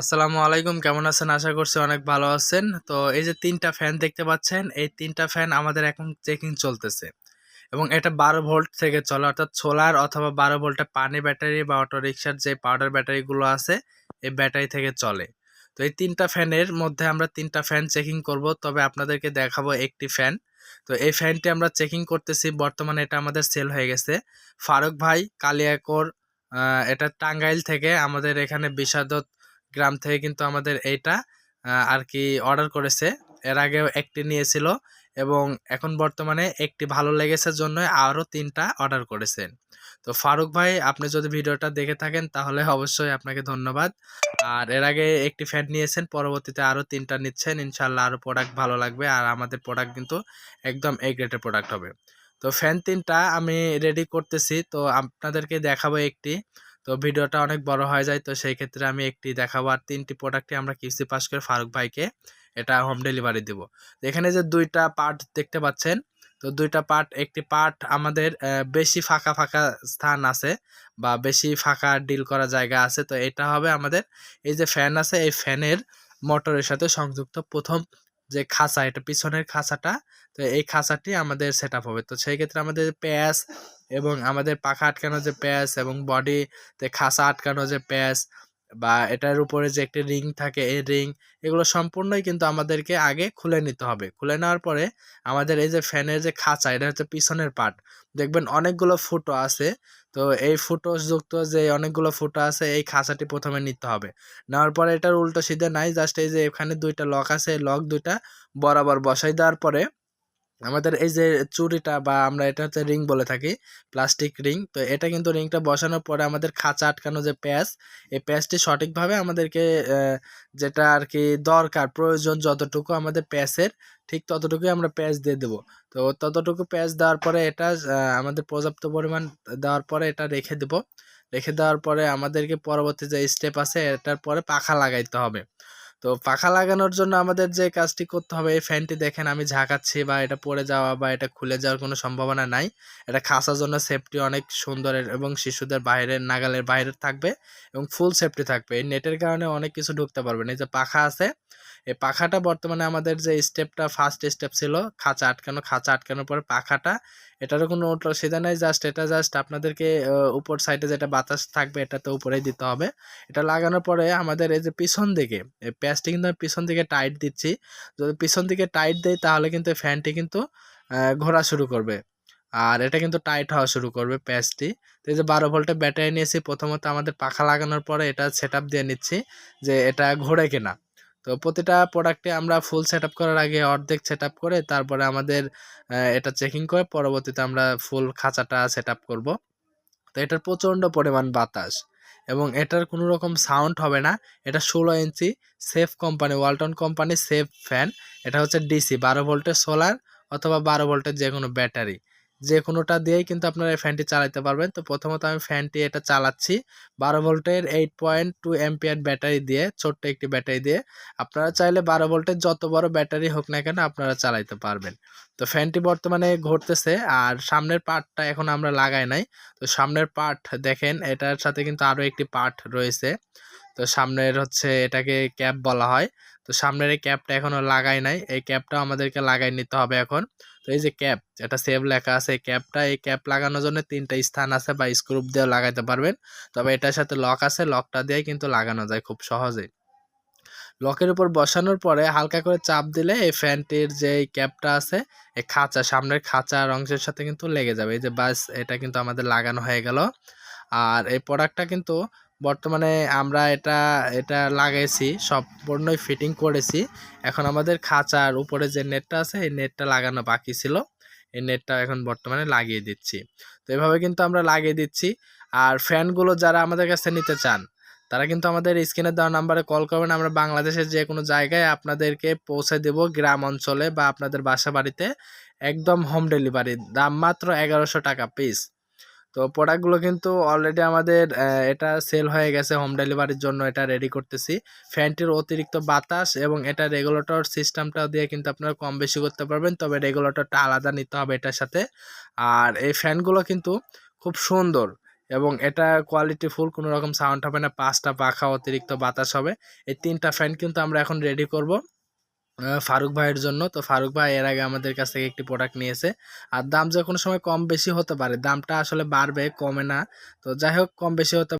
আসসালামু আলাইকুম, কেমন আছেন? আশা করছি অনেক ভালো আছেন। তো এই যে তিনটা ফ্যান দেখতে পাচ্ছেন, এই তিনটা ফ্যান আমাদের এখন চেকিং চলতেছে। এবং এটা বারো ভোল্ট থেকে চলে, অর্থাৎ সোলার অথবা বারো ভোল্টের পানি ব্যাটারি বা অটো রিক্সার যে পাউডার ব্যাটারিগুলো আছে, এই ব্যাটারি থেকে চলে। তো এই তিনটা ফ্যানের মধ্যে আমরা তিনটা ফ্যান চেকিং করব, তবে আপনাদেরকে দেখাবো একটি ফ্যান তো এই ফ্যানটি আমরা চেকিং করতেছি, বর্তমানে এটা আমাদের সেল হয়ে গেছে। ফারুক ভাই, কালিয়াকোর এটা টাঙ্গাইল থেকে আমাদের এখানে বিষাদত গ্রাম থেকে কিন্তু আমাদের এইটা আর কি অর্ডার করেছে। এর আগেও একটি নিয়েছিল এবং এখন বর্তমানে একটি ভালো লেগেছে জন্য আরও তিনটা অর্ডার করেছেন তো ফারুক ভাই, আপনি যদি ভিডিওটা দেখে থাকেন তাহলে অবশ্যই আপনাকে ধন্যবাদ। আর এর আগে একটি ফ্যান নিয়েছেন, পরবর্তীতে আরও তিনটা নিচ্ছেন। ইনশাল্লাহ আরও প্রোডাক্ট ভালো লাগবে আর আমাদের প্রোডাক্ট কিন্তু একদম এ গ্রেডের প্রোডাক্ট হবে। তো ফ্যান তিনটা আমি রেডি করতেছি। তো আপনাদেরকে দেখাবো একটি। তো ভিডিওটা অনেক বড় হয়ে যায়। তো সেই ক্ষেত্রে আমি একটি দেখাবো আর তিনটি প্রোডাক্টই আমরা কিস্তি পাস করে ফারুক ভাইকে এটা হোম ডেলিভারি দেব। এখানে যে দুইটা পার্ট দেখতে পাচ্ছেন, তো দুইটা পার্ট একটি পার্ট আমাদের বেশি ফাঁকা ফাঁকা স্থান আছে বা বেশি ফাঁকা ডিল করা জায়গা আছে। তো এটা হবে আমাদের এই যে ফ্যান আছে, এই ফ্যানের মোটরের সাথে সংযুক্ত প্রথম যে খাঁচা, এটা পিছনের খাঁচাটা, তো এই খাঁচাটি আমাদের সেট হবে। তো সেই ক্ষেত্রে আমাদের প্যাচ এবং আমাদের পাখা আটকানো যে প্যাচ এবং বডিতে খাসা আটকানো যে প্যাচ বা এটার উপরে যে একটি রিং থাকে, এই রিং এগুলো সম্পূর্ণই কিন্তু আমাদেরকে আগে খুলে নিতে হবে। খুলে নেওয়ার পরে আমাদের এই যে ফ্যানের যে খাঁচা, এটা হচ্ছে পিছনের পার্ট দেখবেন অনেকগুলো ফুটো আছে, তো এই ফুটো যুক্ত যে অনেকগুলো ফুটো আছে, এই খাঁচাটি প্রথমে নিতে হবে। নেওয়ার পরে এটার উল্টো সিধে নাই জাস্ট এই যে এখানে দুইটা লক আছে লক দুইটা বরাবর বসাই দেওয়ার পরে আমাদের এই যে চুরিটা বা আমরা এটা হচ্ছে রিং বলে থাকি প্লাস্টিক রিং তো এটা কিন্তু রিংটা বসানোর পরে আমাদের খাঁচা আটকানো যে প্যাচ, এই প্যাচটি সঠিকভাবে আমাদেরকে যেটা আর কি দরকার, প্রয়োজন যতটুকু আমাদের প্যাচের, ঠিক ততটুকুই আমরা প্যাচ দিয়ে দেবো। তো ততটুকু প্যাচ দেওয়ার পরে এটা আমাদের পর্যাপ্ত পরিমাণ দেওয়ার পরে এটা রেখে দেবো। রেখে দেওয়ার পরে আমাদেরকে পরবর্তী যে স্টেপ আছে, এটার পরে পাখা লাগাইতে হবে। তো পাখা লাগানোর জন্য আমাদের যে কাজটি করতে হবে, এই ফ্যানটি দেখেন আমি ঝাঁকাচ্ছি বা এটা পড়ে যাওয়া বা এটা খুলে যাওয়ার কোনো সম্ভাবনা নাই। এটা খাসার জন্য সেফটি অনেক সুন্দর এবং শিশুদের বাইরের নাগালের বাইরে থাকবে এবং ফুল সেফটি থাকবে। এই নেটের কারণে অনেক কিছু ঢুকতে পারবে না। এই যে পাখা আছে, এই পাখাটা বর্তমানে আমাদের যে স্টেপটা ফার্স্ট স্টেপ ছিল, খাঁচা আটকানো, খাঁচা আটকানোর পরে পাখাটা, এটারও কোনো সিধা নাই জাস্ট এটা জাস্ট আপনাদেরকে উপর সাইডে যেটা বাতাস থাকবে এটা তো উপরেই দিতে হবে। এটা লাগানোর পরে আমাদের এই যে পিছন দিকে প্যাচটি কিন্তু আমি পিছন দিকে টাইট দিচ্ছি। যদি পিছন দিকে টাইট দেই, তাহলে কিন্তু ফ্যানটি কিন্তু ঘোরা শুরু করবে। আর এটা কিন্তু টাইট হওয়া শুরু করবে প্যাচটি তো এই যে বারো ভোল্টের ব্যাটারি নিয়েছি, প্রথমত আমাদের পাখা লাগানোর পরে এটা সেট আপ দিয়ে নিচ্ছি যে এটা ঘোরে কিনা। তো প্রতিটা প্রোডাক্টে আমরা ফুল সেট করার আগে অর্ধেক সেট করে তারপরে আমাদের এটা চেকিং করে পরবর্তীতে আমরা ফুল খাঁচাটা সেট করব। তো এটার প্রচণ্ড পরিমাণ বাতাস। এবং এটার কোনো রকম সাউন্ড হবে না। এটা ষোলো inch safe company Walton company safe fan এটা হচ্ছে ডিসি বারো ভোল্টের সোলার অথবা বারো ভোল্টের যে কোনো ব্যাটারি যে কোনোটা দিয়েই কিন্তু আপনারা এই ফ্যানটি চালাতে পারবেন। তো প্রথমত আমি ফ্যানটি এটা চালাচ্ছি। বারো ভোল্টের eight point two ampere battery দিয়ে, ছোট্ট একটি ব্যাটারি দিয়ে। আপনারা চাইলে বারো ভোল্টের যত বড় ব্যাটারি হোক না কেন আপনারা চালাইতে পারবেন। তো ফ্যানটি বর্তমানে ঘুরতেছে আর সামনের পার্টটা এখন আমরা লাগাই নাই। তো সামনের পার্ট দেখেন, এটার সাথে কিন্তু আরও একটি পার্ট রয়েছে। তো সামনের হচ্ছে এটাকে ক্যাপ বলা হয়। তো সামনের এই ক্যাপটা এখনও লাগাই নাই। এই ক্যাপটাও আমাদেরকে লাগাই নিতে হবে এখন। তো এই যে ক্যাপ এটা সেভ লেখা আছে, এই ক্যাপটা এই ক্যাপ লাগানোর জন্য তিনটা স্থান আছে বা স্ক্রুপ দিয়েও লাগাইতে পারবেন। তবে এটার সাথে লক আছে লকটা দিয়েই কিন্তু লাগানো যায় খুব সহজেই। লকের উপর বসানোর পরে হালকা করে চাপ দিলে এই ফ্যানটির যে ক্যাপটা আছে, এই খাঁচা, সামনের খাঁচার অংশের সাথে কিন্তু লেগে যাবে। এই যে বাস, এটা কিন্তু আমাদের লাগানো হয়ে গেল। আর এই প্রোডাক্টটা কিন্তু বর্তমানে আমরা এটা এটা লাগাইছি, সম্পূর্ণই ফিটিং করেছি। এখন আমাদের খাঁচার উপরে যে নেটটা আছে, এই নেটটা লাগানো বাকি ছিল। এই নেটটা এখন বর্তমানে লাগিয়ে দিচ্ছি। তো এভাবে কিন্তু আমরা লাগিয়ে দিচ্ছি। আর ফ্যানগুলো যারা আমাদের কাছে নিতে চান, তারা কিন্তু আমাদের স্ক্রিনে দেওয়া নাম্বারে কল করবেন। আমরা বাংলাদেশের যে কোনো জায়গায় আপনাদেরকে পৌঁছে দেব গ্রাম অঞ্চলে বা আপনাদের বাসা বাড়িতে একদম হোম ডেলিভারি দাম মাত্র এগারোশো টাকা পিস তো প্রোডাক্টগুলো কিন্তু অলরেডি আমাদের এটা সেল হয়ে গেছে হোম ডেলিভারির জন্য এটা রেডি করতেছি। ফ্যানটির অতিরিক্ত বাতাস এবং এটা রেগুলেটর সিস্টেমটা দিয়ে কিন্তু আপনারা কম বেশি করতে পারবেন, তবে রেগুলেটরটা আলাদা নিতে হবে এটার সাথে। আর এই ফ্যানগুলো কিন্তু খুব সুন্দর এবং এটা কোয়ালিটি ফুল কোনো রকম সাউন্ড হবে না, পাঁচটা পাখা অতিরিক্ত বাতাস হবে। এই তিনটা ফ্যান কিন্তু আমরা এখন রেডি করব। ফারুক ভাইয়ের জন্য। তো ফারুক ভাই এর আগে আমাদের কাছ থেকে একটি প্রোডাক্ট নিয়েছে। আর দাম যে কোনো সময় কম বেশি হতে পারে, দামটা আসলে বাড়বে, কমে না। তো যাই হোক, কম বেশি হতে